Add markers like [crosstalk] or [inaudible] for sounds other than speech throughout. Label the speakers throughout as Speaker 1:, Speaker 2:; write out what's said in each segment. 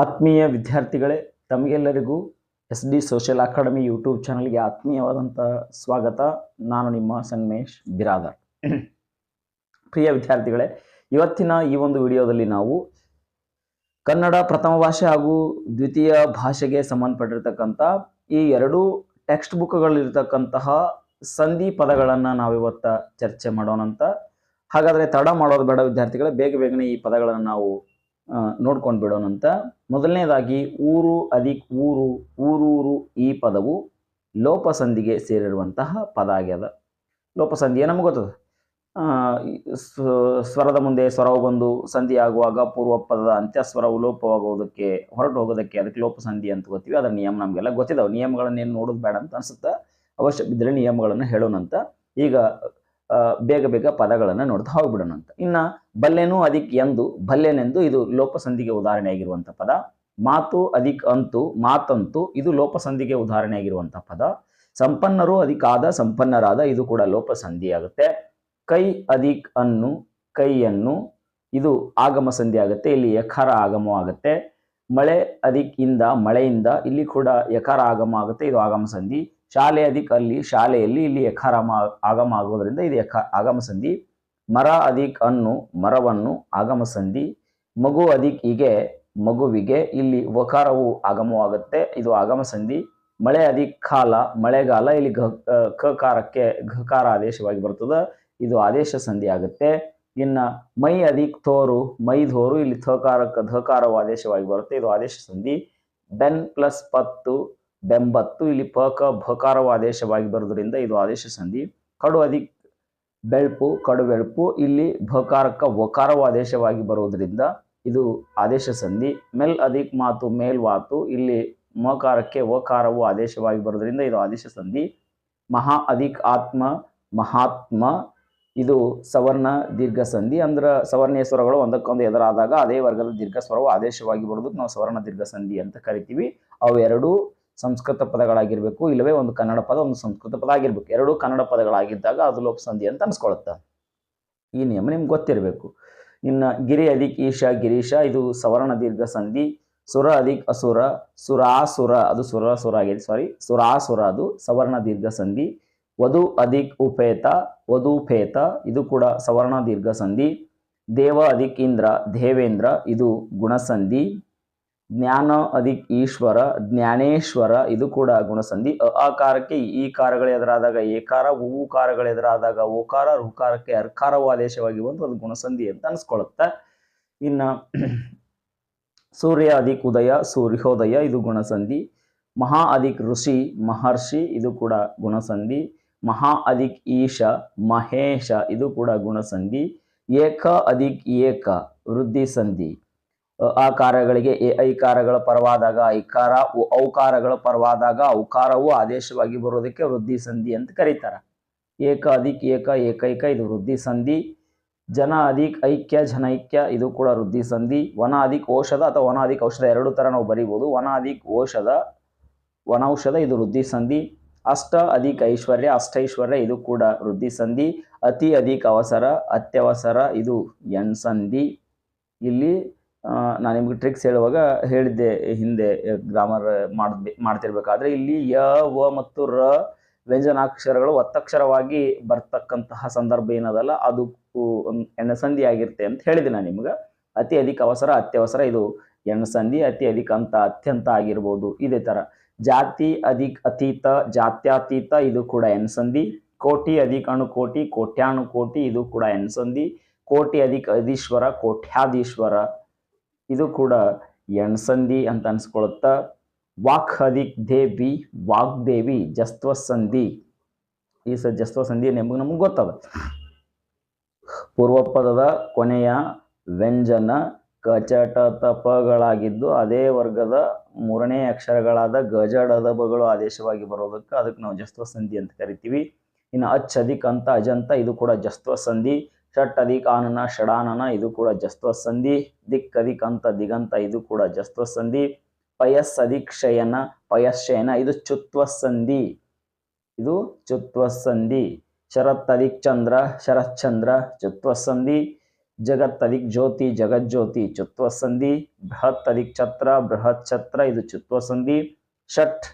Speaker 1: ಆತ್ಮೀಯ ವಿದ್ಯಾರ್ಥಿಗಳೇ, ತಮಗೆಲ್ಲರಿಗೂ S D social academy YouTube ಚಾನಲ್ಗೆ ಆತ್ಮೀಯವಾದಂಥ ಸ್ವಾಗತ. ನಾನು ನಿಮ್ಮ ಸಂಗಮೇಶ್ ಬಿರಾದರ್. ಪ್ರಿಯ ವಿದ್ಯಾರ್ಥಿಗಳೇ, ಇವತ್ತಿನ ಈ ಒಂದು ವಿಡಿಯೋದಲ್ಲಿ ನಾವು ಕನ್ನಡ ಪ್ರಥಮ ಭಾಷೆ ಹಾಗೂ ದ್ವಿತೀಯ ಭಾಷೆಗೆ ಸಂಬಂಧಪಟ್ಟಿರ್ತಕ್ಕಂಥ ಈ ಎರಡು ಟೆಕ್ಸ್ಟ್ ಬುಕ್ಗಳಲ್ಲಿರ್ತಕ್ಕಂತಹ ಸಂಧಿ ಪದಗಳನ್ನು ನಾವಿವತ್ತ ಚರ್ಚೆ ಮಾಡೋಣ ಅಂತ ಹಾಗಾದರೆ ತಡ ಮಾಡೋದು ಬೇಡ ವಿದ್ಯಾರ್ಥಿಗಳೇ, ಬೇಗ ಬೇಗನೆ ಈ ಪದಗಳನ್ನು ನಾವು ನೋಡ್ಕೊಂಡು ಬಿಡೋಣ ಅಂತ. ಮೊದಲನೇದಾಗಿ ಊರು, ಅದಿಕ್ ಊರು, ಊರೂರು ಈ ಪದವು ಲೋಪಸಂಧಿಗೆ ಸೇರಿರುವಂತಹ ಪದ ಆಗ್ಯದ ಲೋಪಸಂಧಿ ನಮಗೆ ಗೊತ್ತದ? ಸ್ವರದ ಮುಂದೆ ಸ್ವರವು ಬಂದು ಸಂಧಿ ಆಗುವಾಗ ಪೂರ್ವ ಪದದ ಅಂತ್ಯಸ್ವರವು ಲೋಪವಾಗುವುದಕ್ಕೆ ಹೊರಟು ಹೋಗೋದಕ್ಕೆ ಅದಕ್ಕೆ ಲೋಪಸಂಧಿ ಅಂತ ಗೊತ್ತೀವಿ. ಅದರ ನಿಯಮ ನಮಗೆಲ್ಲ ಗೊತ್ತಿದಾವೆ. ನಿಯಮಗಳನ್ನೇನು ನೋಡೋದು ಬೇಡ ಅಂತ ಅನ್ಸುತ್ತೆ. ಅವಶ್ಯ ಬಿದ್ದರೆ ನಿಯಮಗಳನ್ನು ಹೇಳೋಣಂತ. ಈಗ ಬೇಗ ಬೇಗ ಪದಗಳನ್ನು ನೋಡ್ತಾ ಹೋಗ್ಬಿಡೋಣ ಅಂತ. ಇನ್ನ ಬಲ್ಲೆನು ಅದಿಕ್ ಎಂದು, ಬಲ್ಲೆನೆಂದು ಇದು ಲೋಪಸಂಧಿಗೆ ಉದಾಹರಣೆಯಾಗಿರುವಂಥ ಪದ. ಮಾತು ಅದಿಕ್ ಅಂತು, ಮಾತಂತು ಇದು ಲೋಪಸಂಧಿಗೆ ಉದಾಹರಣೆಯಾಗಿರುವಂಥ ಪದ. ಸಂಪನ್ನರು ಅದಿಕಾದ ಸಂಪನ್ನರಾದ ಇದು ಕೂಡ ಲೋಪಸಂಧಿ ಆಗುತ್ತೆ ಕೈ ಅದಿಕ್ ಅನ್ನು, ಕೈಯನ್ನು ಇದು ಆಗಮ ಸಂಧಿ ಆಗುತ್ತೆ. ಇಲ್ಲಿ ಯಕಾರ ಆಗಮ ಆಗುತ್ತೆ. ಮಳೆ ಅದಿಕ್ ಇಂದ, ಮಳೆಯಿಂದ ಇಲ್ಲಿ ಕೂಡ ಯಕಾರ ಆಗಮ ಆಗುತ್ತೆ. ಇದು ಆಗಮ ಸಂಧಿ. ಶಾಲೆ ಅಧಿಕ ಅಲ್ಲಿ ಶಾಲೆಯಲ್ಲಿ ಇಲ್ಲಿ ಯಖಾರಾಮ ಆಗಮ ಆಗೋದ್ರಿಂದ ಇದು ಯಖ ಆಗಮ ಸಂಧಿ ಮರ ಅಧಿಕ್ ಅನ್ನು, ಮರವನ್ನು ಆಗಮ ಸಂಧಿ ಮಗು ಅದಿಕ್ ಹೀಗೆ ಮಗುವಿಗೆ ಇಲ್ಲಿ ವಕಾರವು ಆಗಮವಾಗುತ್ತೆ. ಇದು ಆಗಮ ಸಂಧಿ ಮಳೆ ಅಧಿಕ ಕಾಲ, ಮಳೆಗಾಲ ಇಲ್ಲಿ ಘ ಕಕಾರಕ್ಕೆ ಘಕಾರ ಆದೇಶವಾಗಿ ಬರ್ತದೆ ಇದು ಆದೇಶ ಸಂಧಿ ಆಗುತ್ತೆ. ಇನ್ನ ಮೈ ಅದಿಕ್ ತೋರು ಮೈಧೋರು ಇಲ್ಲಿ ಥಕಾರಕ್ಕೆ ಧಕಾರವು ಆದೇಶವಾಗಿ ಬರುತ್ತೆ. ಇದು ಆದೇಶ ಸಂಧಿ. ಬೆನ್ ಪ್ಲಸ್ ಪತ್ತು ಬೆಂಬತ್ತು ಇಲ್ಲಿ ಪಕ ಭಕಾರವು ಆದೇಶವಾಗಿ ಬರೋದ್ರಿಂದ ಇದು ಆದೇಶ ಸಂಧಿ. ಕಡು ಅಧಿಕ ಬೆಳ್ಪು, ಕಡು ಬೆಳ್ಪು, ಇಲ್ಲಿ ಭಕಾರಕ, ವಕಾರವು ಆದೇಶವಾಗಿ ಬರುವುದರಿಂದ ಇದು ಆದೇಶ ಸಂಧಿ. ಮೆಲ್ ಅಧಿಕ್ ಮಾತು ಮೇಲ್ವಾತು ಇಲ್ಲಿ ಮಕಾರಕ್ಕೆ ಒಕಾರವು ಆದೇಶವಾಗಿ ಬರೋದ್ರಿಂದ ಇದು ಆದೇಶ ಸಂಧಿ. ಮಹಾ ಅಧಿಕ್ ಆತ್ಮ, ಮಹಾತ್ಮ, ಇದು ಸವರ್ಣ ದೀರ್ಘ ಸಂಧಿ. ಅಂದ್ರೆ ಸವರ್ಣೀಯ ಸ್ವರಗಳು ಒಂದಕ್ಕೊಂದು ಎದುರಾದಾಗ ಅದೇ ವರ್ಗದ ದೀರ್ಘ ಸ್ವರವು ಆದೇಶವಾಗಿ ಬರೋದಕ್ಕೆ ನಾವು ಸವರ್ಣ ದೀರ್ಘ ಸಂಧಿ ಅಂತ ಕರಿತೀವಿ. ಅವು ಎರಡೂ ಸಂಸ್ಕೃತ ಪದಗಳಾಗಿರಬೇಕು, ಇಲ್ಲವೇ ಒಂದು ಕನ್ನಡ ಪದ, ಒಂದು ಸಂಸ್ಕೃತ ಪದ ಆಗಿರ್ಬೇಕು. ಎರಡೂ ಕನ್ನಡ ಪದಗಳಾಗಿದ್ದಾಗ ಅದು ಲೋಪಸಂಧಿ ಅಂತ ಅನ್ಸ್ಕೊಳುತ್ತೆ. ಈ ನಿಯಮ ನಿಮ್ಗೆ ಗೊತ್ತಿರಬೇಕು. ಇನ್ನು ಗಿರಿ ಅಧಿಕ್ ಈಶ ಗಿರೀಶ, ಇದು ಸವರ್ಣ ದೀರ್ಘ ಸಂಧಿ, ಸುರ ಅಧಿಕ್ ಅಸುರ ಸುರಾಸುರ ಅದು ಸುರ ಸುರ ಆಗಿದೆ ಸಾರಿ ಸುರಾಸುರ ಅದು ಸವರ್ಣ ದೀರ್ಘ ಸಂಧಿ, ವಧು ಅಧಿಕ್ ಉಪೇತ ವಧುಪೇತ ಇದು ಕೂಡ ಸವರ್ಣ ದೀರ್ಘ ಸಂಧಿ, ದೇವ ಅಧಿಕ್ ಇಂದ್ರ, ದೇವೇಂದ್ರ, ಇದು ಗುಣಸಂಧಿ ಜ್ಞಾನ ಅಧಿಕ್ ಈಶ್ವರ, ಜ್ಞಾನೇಶ್ವರ, ಇದು ಕೂಡ ಗುಣಸಂಧಿ. ಅ, ಆಕಾರಕ್ಕೆ ಈ ಕಾರಗಳು ಎದುರಾದಾಗ ಏಕಾರ ಉಕಾರ ಎದುರಾದಾಗ ಓಕಾರ, ಋಕಾರಕ್ಕೆ ಅರ್ಕಾರವು ಆದೇಶವಾಗಿ ಬಂದು ಅದು ಗುಣಸಂಧಿ ಅಂತ ಅನ್ಸ್ಕೊಳ್ಳುತ್ತೆ ಇನ್ನು ಸೂರ್ಯ ಅಧಿಕ್ ಉದಯ, ಸೂರ್ಯೋದಯ, ಇದು ಗುಣಸಂಧಿ. ಮಹಾ ಅಧಿಕ್ ಋಷಿ, ಮಹರ್ಷಿ, ಇದು ಕೂಡ ಗುಣಸಂಧಿ. ಮಹಾ ಅಧಿಕ್ ಈಶ, ಮಹೇಶ, ಇದು ಕೂಡ ಗುಣಸಂಧಿ. ಏಕ ಅಧಿಕ್ ಏಕ ವೃದ್ಧಿ ಸಂಧಿ ಆ ಎ, ಐಕಾರಗಳ ಪರವಾದಾಗ ಐಕಾರ ಔಕಾರಗಳ ಪರವಾದಾಗ ಔಕಾರವು ಆದೇಶವಾಗಿ ಬರೋದಕ್ಕೆ ವೃದ್ಧಿ ಸಂಧಿ ಅಂತ ಕರೀತಾರೆ. ಏಕ, ಅಧಿಕ್, ಏಕ, ಏಕೈಕ, ಇದು ವೃದ್ಧಿ ಸಂಧಿ. ಜನ, ಅಧಿಕ್, ಐಕ್ಯ ಜನೈಕ್ಯ ಇದು ಕೂಡ ವೃದ್ಧಿ ಸಂಧಿ. ವನ, ಅಧಿಕ್, ಔಷಧ ಅಥವಾ ವನ, ಅಧಿಕ್, ಔಷಧ ಎರಡು ತರ ನಾವು ಬರಿಬೋದು. ವನ, ಅಧಿಕ್, ಔಷಧ, ವನೌಷಧ, ಇದು ವೃದ್ಧಿ ಸಂಧಿ. ಅಷ್ಟ, ಅಧಿಕ, ಐಶ್ವರ್ಯ ಅಷ್ಟೈಶ್ವರ್ಯ ಇದು ಕೂಡ ವೃದ್ಧಿ ಸಂಧಿ. ಅತಿ, ಅಧಿಕ, ಅವಸರ, ಅತ್ಯವಸರ, ಇದು ಎನ್ ಸಂಧಿ. ಇಲ್ಲಿ ನಾನು ನಿಮ್ಗೆ ಟ್ರಿಕ್ಸ್ ಹೇಳುವಾಗ ಹೇಳಿದ್ದೆ ಹಿಂದೆ ಗ್ರಾಮರ್ ಮಾಡಿ, ಮಾಡ್ತಿರ್ಬೇಕಾದ್ರೆ ಇಲ್ಲಿ ಯ, ವ ಮತ್ತು ರ ವ್ಯಂಜನಾಕ್ಷರಗಳು ಒತ್ತಕ್ಷರವಾಗಿ ಬರ್ತಕ್ಕಂತಹ ಸಂದರ್ಭ ಏನದಲ್ಲ, ಅದು ಎಣ್ಣಸಂಧಿ ಆಗಿರುತ್ತೆ ಅಂತ ಹೇಳಿದೆ ನಾನು ನಿಮ್ಗೆ. ಅತಿ ಅಧಿಕ ಅವಸರ, ಅತ್ಯವಸರ ಇದು ಎಣ್ಣಸಂಧಿ ಅತಿ ಅಧಿಕ ಅಂತ, ಅತ್ಯಂತ ಆಗಿರ್ಬೋದು, ಇದೇ ಥರ ಜಾತಿ ಅಧಿಕ, ಅತೀತ, ಜಾತ್ಯಾತೀತ, ಇದು ಕೂಡ ಎನ್ಸಂಧಿ ಕೋಟಿ ಅಧಿಕಾಣು ಕೋಟಿ, ಕೋಟ್ಯಾಣು ಕೋಟಿ, ಇದು ಕೂಡ ಎನ್ಸಂಧಿ ಕೋಟಿ ಅಧಿಕ ಅಧೀಶ್ವರ, ಕೋಟ್ಯಾಧೀಶ್ವರ ಇದು ಕೂಡ ಎಣ್ಸಂಧಿ ಅಂತ ಅನ್ಸ್ಕೊಳುತ್ತ, ವಾಕ್ ಹದಿಕ್ ದೇವಿ ವಾಗ್ದೇವಿ ಜಸ್ತ್ವ ಸಂಧಿ. ಈ ಸ ಜಸ್ತ್ವ ಸಂಧಿ ನಿಮಗೆ, ನಮಗೆ ಗೊತ್ತದ. ಪೂರ್ವಪದದ ಕೊನೆಯ ವ್ಯಂಜನ ಕಚಟ ತಪಗಳಾಗಿದ್ದು ಅದೇ ವರ್ಗದ ಮೂರನೇ ಅಕ್ಷರಗಳಾದ ಗಜಡದಬಗಳು ಆದೇಶವಾಗಿ ಬರೋದಕ್ಕೆ ಅದಕ್ಕೆ ನಾವು ಜಸ್ತ್ವ ಸಂಧಿ ಅಂತ ಕರಿತೀವಿ. ಇನ್ನು ಅಚ್ಚದಿಕ್ ಅಂತ, ಅಜಂತ, ಇದು ಕೂಡ ಜಸ್ತ್ವ ಸಂಧಿ. ಷಟ್ ಅಧಿಕಾನನ ಷಡಾನನ, ಇದು ಕೂಡ ಜಸ್ತ್ವ ಸಂಧಿ ದಿಕ್ ಅಧಿಕಂತ ದಿಗಂತ, ಇದು ಕೂಡ ಜಸ್ತ್ವ ಸಂಧಿ ಪಯಸ್ ಅಧಿಕ್ಷಯನ ಪಯಶಯನ ಇದು ಚುತ್ವ ಸಂಧಿ ಇದು ಚುತ್ವ ಸಂಧಿ ಶರತ್ ಅಧಿಕ್ ಚಂದ್ರ ಶರತ್ ಚಂದ್ರ ಚುತ್ವ ಸಂಧಿ ಜಗತ್ ಅಧಿಕ್ ಜ್ಯೋತಿ ಜಗಜ್ಯೋತಿ ಚುತ್ವ ಸಂಧಿ ಬೃಹತ್ ಅಧಿಕ್ ಛತ್ರ ಬೃಹತ್ ಛತ್ರ ಇದು ಚುತ್ವ ಸಂಧಿ ಷಟ್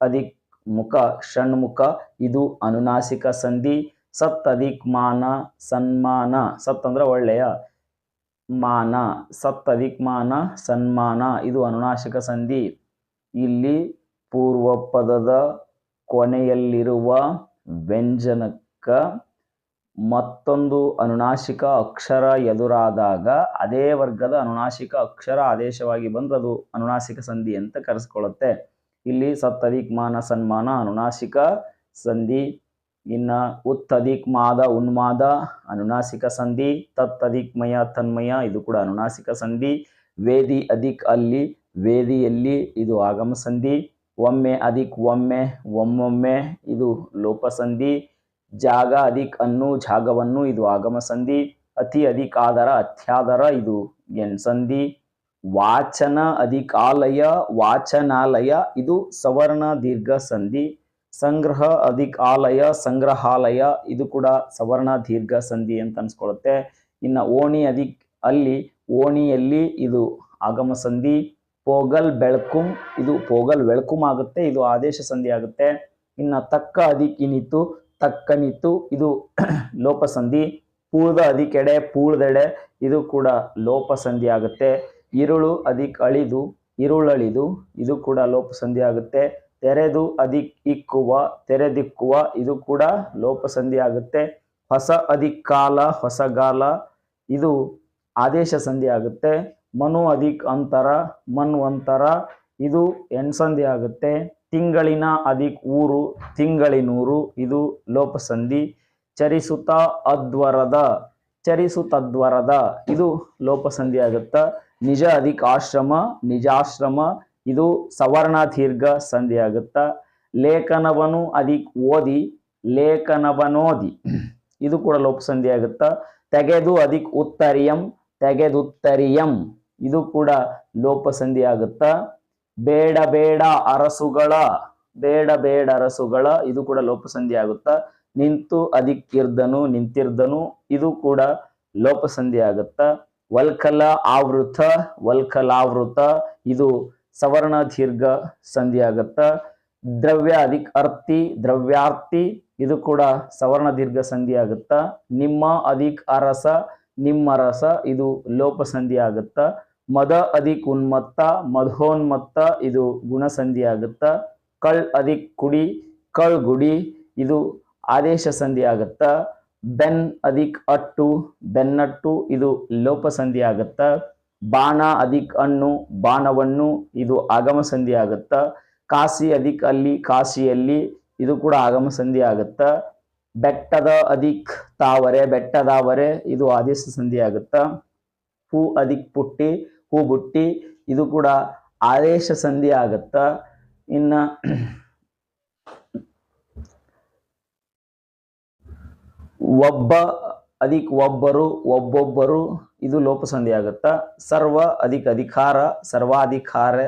Speaker 1: ಅಧಿಕ್ ಮುಖ ಷಣ್ಮುಖ, ಇದು ಅನುನಾಸಿಕ ಸಂಧಿ. ಸತ್ ಅಧಿಕ್ ಮಾನ ಸನ್ಮಾನ. ಸತ್ ಅಂದ್ರೆ ಒಳ್ಳೆಯ. ಮಾನ. ಸತ್ ಅಧಿಕ್ ಮಾನ ಸನ್ಮಾನ. ಇದು ಅನುನಾಶಕ ಸಂಧಿ. ಇಲ್ಲಿ ಪೂರ್ವ ಪದದ ಕೊನೆಯಲ್ಲಿರುವ ವ್ಯಂಜನಕ್ಕ ಮತ್ತೊಂದು ಅನುನಾಶಿಕ ಅಕ್ಷರ ಎದುರಾದಾಗ ಅದೇ ವರ್ಗದ ಅನುನಾಶಿಕ ಅಕ್ಷರ ಆದೇಶವಾಗಿ ಬಂದ್ರೆ ಅದು ಅನುನಾಶಿಕ ಸಂಧಿ ಅಂತ ಕರೆಸ್ಕೊಳ್ಳುತ್ತೆ. ಇಲ್ಲಿ ಸತ್ ಮಾನ ಸನ್ಮಾನ ಅನುನಾಶಿಕ ಸಂಧಿ. ಇನ್ನ ಉತ್ ಅಧಿಕ್ ಮಾದ ಉನ್ಮಾದ ಅನುನಾಸಿಕ ಸಂಧಿ ತತ್ ಅಧಿಕ್ ಮಯ ತನ್ಮಯ, ಇದು ಕೂಡ ಅನುನಾಸಿಕ ಸಂಧಿ. ವೇದಿ ಅಧಿಕ್ ಅಲ್ಲಿ, ವೇದಿಯಲ್ಲಿ ಇದು ಆಗಮ ಸಂಧಿ. ಒಮ್ಮೆ ಅಧಿಕ್ ಒಮ್ಮೆ, ಒಮ್ಮೊಮ್ಮೆ ಇದು ಲೋಪ ಸಂಧಿ. ಜಾಗ ಅಧಿಕ್ ಅನ್ನು, ಜಾಗವನ್ನು ಇದು ಆಗಮ ಸಂಧಿ. ಅತಿ ಅಧಿಕ ಆದರ, ಅತ್ಯಾದರ ಇದು ಎನ್ ಸಂಧಿ. ವಾಚನ ಅಧಿಕಾಲಯ, ವಾಚನಾಲಯ ಇದು ಸವರ್ಣ ದೀರ್ಘ ಸಂಧಿ. ಸಂಗ್ರಹ ಅಧಿಕ ಆಲಯ, ಸಂಗ್ರಹಾಲಯ. ಇದು ಕೂಡ ಸವರ್ಣ ದೀರ್ಘ ಸಂಧಿ ಅಂತ ಅನ್ಸ್ಕೊಳ್ಳುತ್ತೆ ಇನ್ನ ಓಣಿ ಅಧಿಕ್ ಅಲ್ಲಿ, ಓಣಿಯಲ್ಲಿ ಇದು ಆಗಮ ಸಂಧಿ, ಪೋಗಲ್ ಬೆಳಕುಂ, ಇದು ಪೋಗಲ್ ಬೆಳ್ಕುಂ ಆಗುತ್ತೆ, ಇದು ಆದೇಶ ಸಂಧಿ ಆಗುತ್ತೆ. ಇನ್ನ ತಕ್ಕ ಅಧಿಕ್ ಇನಿತು ತಕ್ಕನಿತು ಇದು [clears throat] ಲೋಪ ಸಂಧಿ. ಪೂರ್ದ ಅಧಿಕೆಡೆ ಪೂಳ್ದೆಡೆ ಇದು ಕೂಡ ಲೋಪ ಸಂಧಿ ಆಗುತ್ತೆ. ಇರುಳು ಅಧಿಕ ಅಳಿದು, ಇರುಳಳಿದು, ಇದು ಕೂಡ ಲೋಪ ಸಂಧಿ ಆಗುತ್ತೆ. ತೆರೆದು ಅಧಿಕ್ ಇಕ್ಕುವ ತೆರೆದಿಕ್ಕುವ ಇದು ಕೂಡ ಲೋಪಸಂಧಿ ಆಗುತ್ತೆ. ಹೊಸ ಅಧಿಕಾಲ ಕಾಲ ಹೊಸಗಾಲ ಇದು ಆದೇಶ ಸಂಧಿ ಆಗುತ್ತೆ. ಮನು ಅಧಿಕ್ ಅಂತರ ಮನ್ವಂತರ ಇದು ಎಣ್ಸಂಧಿ ಆಗುತ್ತೆ. ತಿಂಗಳಿನ ಅಧಿಕ್ ಊರು, ತಿಂಗಳಿನೂರು ಇದು ಲೋಪಸಂಧಿ. ಚರಿಸುತ್ತ ಅದ್ವರದ ಚರಿಸುತ್ತದ್ವರದ ಇದು ಲೋಪಸಂಧಿ ಆಗುತ್ತಾ. ನಿಜ ಅಧಿಕ್ ಆಶ್ರಮ, ನಿಜಾಶ್ರಮ ಇದು ಸವರ್ಣ ದೀರ್ಘ ಸಂಧಿ ಆಗುತ್ತಾ ಲೇಖನವನು ಅದಿ ಓದಿ, ಲೇಖನವನೋದಿ. ಇದು ಕೂಡ ಲೋಪಸಂಧಿ ಆಗುತ್ತಾ ತೆಗೆದು ಅಧಿಕ್ ಉತ್ತರಿಯಂ, ತೆಗೆದುತ್ತರಿಯಂ. ಇದು ಕೂಡ ಲೋಪಸಂಧಿ ಆಗುತ್ತಾ ಬೇಡ ಬೇಡ ಅರಸುಗಳ, ಬೇಡ ಬೇಡ ಅರಸುಗಳ. ಇದು ಕೂಡ ಲೋಪಸಂಧಿ ಆಗುತ್ತಾ ನಿಂತು ಅದಿಕ್ಕಿರ್ದನು, ನಿಂತಿರ್ದನು. ಇದು ಕೂಡ ಲೋಪಸಂಧಿ ಆಗುತ್ತಾ ವಲ್ಕಲ ಆವೃತ, ವಲ್ಕಲಾವೃತ. ಇದು ಸವರ್ಣ ದೀರ್ಘ ಸಂಧಿ ಆಗತ್ತ? ದ್ರವ್ಯ ಅಧಿಕ ಅರ್ತಿ, ದ್ರವ್ಯಾರ್ತಿ, ಇದು ಕೂಡ ಸವರ್ಣ ದೀರ್ಘ ಸಂಧಿ ಆಗತ್ತ? ನಿಮ್ಮ ಅಧಿಕ್ ಅರಸ ನಿಮ್ಮರಸ ಇದು ಲೋಪ ಸಂಧಿ ಆಗತ್ತ? ಮದ ಅಧಿಕ್ ಉನ್ಮತ್ತ, ಮಧೋನ್ಮತ್ತ, ಇದು ಗುಣಸಂಧಿ ಆಗತ್ತ? ಕಳ್ ಅಧಿಕ ಕುಡಿ, ಕಳ್ ಗುಡಿ, ಇದು ಆದೇಶ ಸಂಧಿ ಆಗತ್ತ? ಬೆನ್ ಅಧಿಕ್ ಅಟ್ಟು, ಬೆನ್ನಟ್ಟು, ಇದು ಲೋಪ ಸಂಧಿ ಆಗುತ್ತಾ? ಬಾಣ ಅಧಿಕ್ ಅನ್ನು, ಬಾಣವನ್ನು ಇದು ಆಗಮ ಸಂಧಿ ಆಗುತ್ತಾ? ಕಾಸಿ ಅಧಿಕ್ ಅಲ್ಲಿ ಕಾಸಿಯಲ್ಲಿ ಇದು ಕೂಡ ಆಗಮ ಸಂಧಿ ಆಗುತ್ತಾ? ಬೆಟ್ಟದ ಅಧಿಕ್ ತಾವರೆ, ಬೆಟ್ಟದಾವರೆ, ಇದು ಆದೇಶ ಸಂಧಿ ಆಗುತ್ತಾ? ಹೂ ಅಧಿಕ್ ಪುಟ್ಟಿ, ಹೂ ಬುಟ್ಟಿ, ಇದು ಕೂಡ ಆದೇಶ ಸಂಧಿ ಆಗುತ್ತಾ? ಇನ್ನ ಒಬ್ಬ ಅಧಿಕ್ ಒಬ್ಬರು, ಒಬ್ಬೊಬ್ಬರು, ಇದು ಲೋಪಸಂಧಿ ಆಗುತ್ತಾ? ಸರ್ವ ಅಧಿಕ ಅಧಿಕಾರ, ಸರ್ವಾಧಿಕಾರ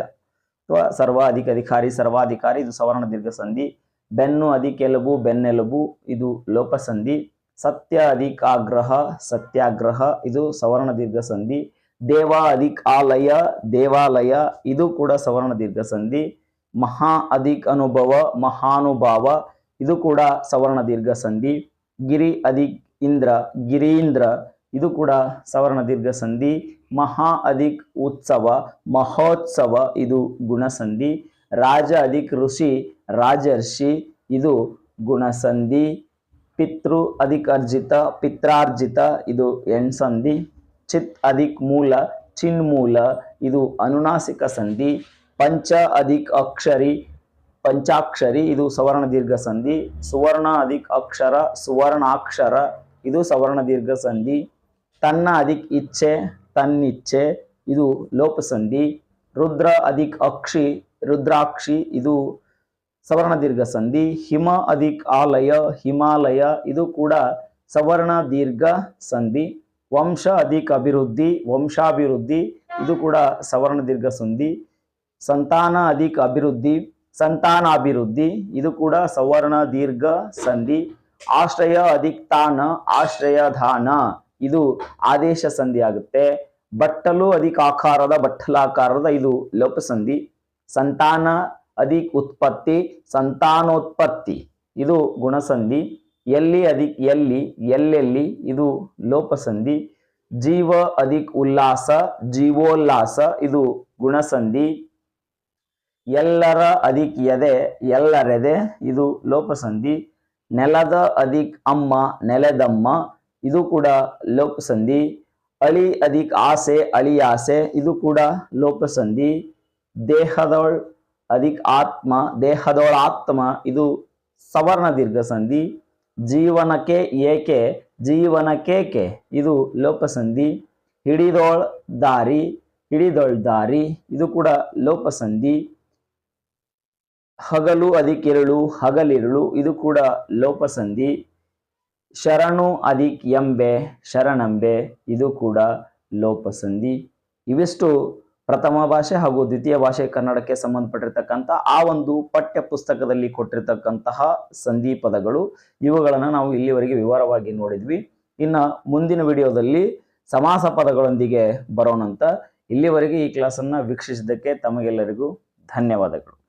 Speaker 1: ಅಥವಾ ಸರ್ವ ಅಧಿಕ ಅಧಿಕಾರಿ, ಸರ್ವಾಧಿಕಾರಿ, ಇದು ಸವರ್ಣ ದೀರ್ಘ ಸಂಧಿ ಬೆನ್ನು ಅಧಿಕೆಲುಬು ಬೆನ್ನೆಲುಬು ಇದು ಲೋಪಸಂಧಿ. ಸತ್ಯ ಅಧಿಕಾಗ್ರಹ ಸತ್ಯಾಗ್ರಹ, ಇದು ಸವರ್ಣ ದೀರ್ಘ ಸಂಧಿ ದೇವಾ ಅಧಿಕ್ ಆಲಯ, ದೇವಾಲಯ, ಇದು ಕೂಡ ಸವರ್ಣ ದೀರ್ಘ ಸಂಧಿ ಮಹಾ ಅಧಿಕ್ ಅನುಭವ, ಮಹಾನುಭಾವ, ಇದು ಕೂಡ ಸವರ್ಣ ದೀರ್ಘ ಸಂಧಿ ಗಿರಿ ಅಧಿಕ್ ಇಂದ್ರ, ಗಿರೀಂದ್ರ, ಇದು ಕೂಡ ಸವರ್ಣ ದೀರ್ಘ ಸಂಧಿ. ಮಹಾ ಅಧಿಕ್ ಉತ್ಸವ, ಮಹೋತ್ಸವ, ಇದು ಗುಣಸಂಧಿ ರಾಜ ಅಧಿಕ್ ಋಷಿ, ರಾಜರ್ಷಿ, ಇದು ಗುಣಸಂಧಿ ಪಿತೃ ಅಧಿಕ ಅರ್ಜಿತ, ಪಿತ್ರಾರ್ಜಿತ, ಇದು ಎಣ್ಸಂಧಿ ಚಿತ್ ಅಧಿಕ್ ಮೂಲ ಚಿನ್ಮೂಲ ಇದು ಅನುನಾಸಿಕ ಸಂಧಿ. ಪಂಚ ಅಧಿಕ್ ಅಕ್ಷರಿ, ಪಂಚಾಕ್ಷರಿ, ಇದು ಸವರ್ಣ ದೀರ್ಘ ಸಂಧಿ. ಸುವರ್ಣ ಅಧಿಕ್ ಅಕ್ಷರ, ಸುವರ್ಣಾಕ್ಷರ ಇದು ಸವರ್ಣ ದೀರ್ಘ ಸಂಧಿ. ತನ್ನ ಅಧಿಕ್ ಇಚ್ಛೆ, ತನ್ನಿಚ್ಛೆ, ಇದು ಲೋಪ ಸಂಧಿ. ರುದ್ರ ಅಧಿಕ್ ಅಕ್ಷಿ, ರುದ್ರಾಕ್ಷಿ, ಇದು ಸವರ್ಣ ದೀರ್ಘ ಸಂಧಿ. ಹಿಮ ಅಧಿಕ್ ಆಲಯ, ಹಿಮಾಲಯ, ಇದು ಕೂಡ ಸವರ್ಣ ದೀರ್ಘ ಸಂಧಿ. ವಂಶ ಅಧಿಕ ಅಭಿವೃದ್ಧಿ, ವಂಶಾಭಿವೃದ್ಧಿ, ಇದು ಕೂಡ ಸವರ್ಣ ದೀರ್ಘ ಸಂಧಿ. ಸಂತಾನ ಅಧಿಕ ಅಭಿವೃದ್ಧಿ, ಸಂತಾನಾಭಿವೃದ್ಧಿ, ಇದು ಕೂಡ ಸವರ್ಣ ದೀರ್ಘ ಸಂಧಿ. ಆಶ್ರಯ ಅಧಿಕ್ತಾನ ಆಶ್ರಯಧಾನ ಆಶ್ರಯ ಧಾನ. ಇದು ಆದೇಶ ಸಂಧಿ ಆಗುತ್ತೆ. ಬಟ್ಟಲು ಅಧಿಕಾಕಾರದ ಬಟ್ಟಲಾಕಾರದ ಇದು ಲೋಪಸಂಧಿ. ಸಂತಾನ ಅಧಿಕ್ ಉತ್ಪತ್ತಿ, ಸಂತಾನೋತ್ಪತ್ತಿ, ಇದು ಗುಣಸಂಧಿ. ಎಲ್ಲಿ ಅಧಿಕ್, ಎಲ್ಲಿ, ಎಲ್ಲೆಲ್ಲಿ, ಇದು ಲೋಪಸಂಧಿ. ಜೀವ ಅಧಿಕ್ ಉಲ್ಲಾಸ, ಜೀವೋಲ್ಲಾಸ, ಇದು ಗುಣಸಂಧಿ. ಎಲ್ಲರ ಅಧಿಕ್ ಎದೆ, ಎಲ್ಲರೆದೆ, ಇದು ಲೋಪಸಂಧಿ. ನೆಲದ ಅಧಿಕ್ ಅಮ್ಮ, ನೆಲದಮ್ಮ, ಇದು ಕೂಡ ಲೋಪಸಂಧಿ ಅಳಿ ಅಧಿಕ್ ಆಸೆ, ಅಳಿ ಆಸೆ, ಇದು ಕೂಡ ಲೋಪಸಂಧಿ ದೇಹದೊಳ್ ಅಧಿಕ್ ಆತ್ಮ, ದೇಹದೊಳ ಆತ್ಮ, ಇದು ಸವರ್ಣ ದೀರ್ಘ ಸಂಧಿ ಜೀವನಕ್ಕೆ ಏಕೆ ಜೀವನಕ್ಕೇಕೆ ಇದು ಲೋಪಸಂಧಿ ಹಿಡಿದೋಳ್ ದಾರಿ ಹಿಡಿದೋಳ್ ದಾರಿ, ಇದು ಕೂಡ ಲೋಪಸಂಧಿ ಹಗಲು ಅಧಿಕಿರುಳು, ಹಗಲಿರುಳು, ಇದು ಕೂಡ ಲೋಪಸಂಧಿ. ಶರಣು ಅದಿಕ್ ಎಂಬೆ ಶರಣಂಬೆ, ಇದು ಕೂಡ ಲೋಪಸಂಧಿ. ಇವೆಷ್ಟು ಪ್ರಥಮ ಭಾಷೆ ಹಾಗೂ ದ್ವಿತೀಯ ಭಾಷೆ ಕನ್ನಡಕ್ಕೆ ಸಂಬಂಧಪಟ್ಟಿರ್ತಕ್ಕಂಥ ಆ ಒಂದು ಪಠ್ಯ ಪುಸ್ತಕದಲ್ಲಿ ಕೊಟ್ಟಿರ್ತಕ್ಕಂತಹ ಸಂಧಿ ಪದಗಳು. ಇವುಗಳನ್ನು ನಾವು ಇಲ್ಲಿವರೆಗೆ ವಿವರವಾಗಿ ನೋಡಿದ್ವಿ. ಇನ್ನು ಮುಂದಿನ ವಿಡಿಯೋದಲ್ಲಿ ಸಮಾಸ ಪದಗಳೊಂದಿಗೆ ಬರೋಣಂತ. ಇಲ್ಲಿವರೆಗೆ ಈ ಕ್ಲಾಸನ್ನು ವೀಕ್ಷಿಸಿದ್ದಕ್ಕೆ ತಮಗೆಲ್ಲರಿಗೂ ಧನ್ಯವಾದಗಳು.